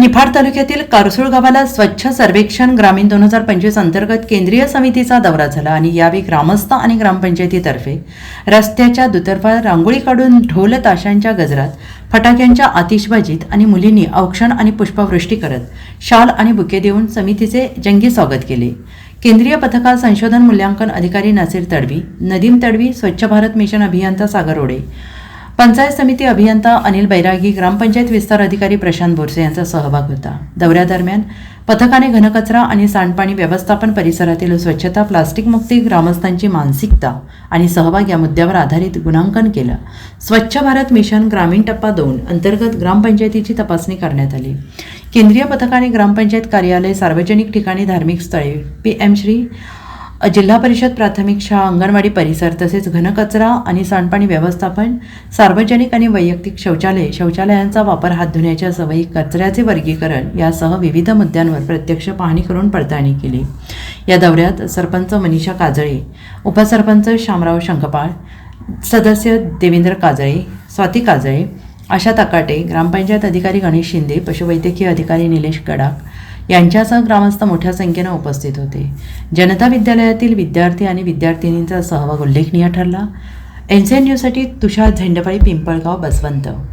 निफाड तालुक्यातील कारसूळ गावाला स्वच्छ सर्वेक्षण ग्रामीण दोन हजार पंचवीस अंतर्गत केंद्रीय समितीचा दौरा झाला आणि यावेळी ग्रामस्थ आणि ग्रामपंचायतीतर्फे रस्त्याच्या दुतर्फा रांगोळी काढून ढोल ताशांच्या गजरात फटाक्यांच्या आतिषबाजीत आणि मुलींनी औक्षण आणि पुष्पवृष्टी करत शाल आणि बुके देऊन समितीचे जंगी स्वागत केले. केंद्रीय पथकात संशोधन मूल्यांकन अधिकारी नासिर तडवी नदीम तडवी स्वच्छ भारत मिशन अभियंता सागर ओडे पंचायत समिती अभियंता अनिल बैरागी ग्रामपंचायत विस्तार अधिकारी प्रशांत बोरसे यांचा सहभाग होता. दौऱ्यादरम्यान पथकाने घनकचरा आणि सांडपाणी व्यवस्थापन परिसरातील स्वच्छता प्लास्टिकमुक्ती ग्रामस्थांची मानसिकता आणि सहभाग या मुद्द्यावर आधारित गुणांकन केलं. स्वच्छ भारत मिशन ग्रामीण टप्पा दोन अंतर्गत ग्रामपंचायतीची तपासणी करण्यात आली. केंद्रीय पथकाने ग्रामपंचायत कार्यालय सार्वजनिक ठिकाणी धार्मिक स्थळे पी एम श्री जिल्हा परिषद प्राथमिक शाळा अंगणवाडी परिसर तसेच घनकचरा आणि सांडपाणी व्यवस्थापन सार्वजनिक आणि वैयक्तिक शौचालय शौचालयांचा वापर हात धुण्याच्या सवयी कचऱ्याचे वर्गीकरण यासह विविध मुद्द्यांवर प्रत्यक्ष पाहणी करून पडताळणी केली. या दौऱ्यात सरपंच मनीषा काजळे उपसरपंच शामराव शंखपाळ सदस्य देवेंद्र काजळे स्वाती काजळे आशा तकाटे ग्रामपंचायत अधिकारी गणेश शिंदे पशुवैद्यकीय अधिकारी निलेश गडाख यांच्यासह ग्रामस्थ मोठ्या संख्येनं उपस्थित होते. जनता विद्यालयातील विद्यार्थी आणि विद्यार्थिनींचा सहभाग उल्लेखनीय ठरला. एन सी एन न्यूजसाठी तुषार झेंडपाळी पिंपळगाव बसवंत.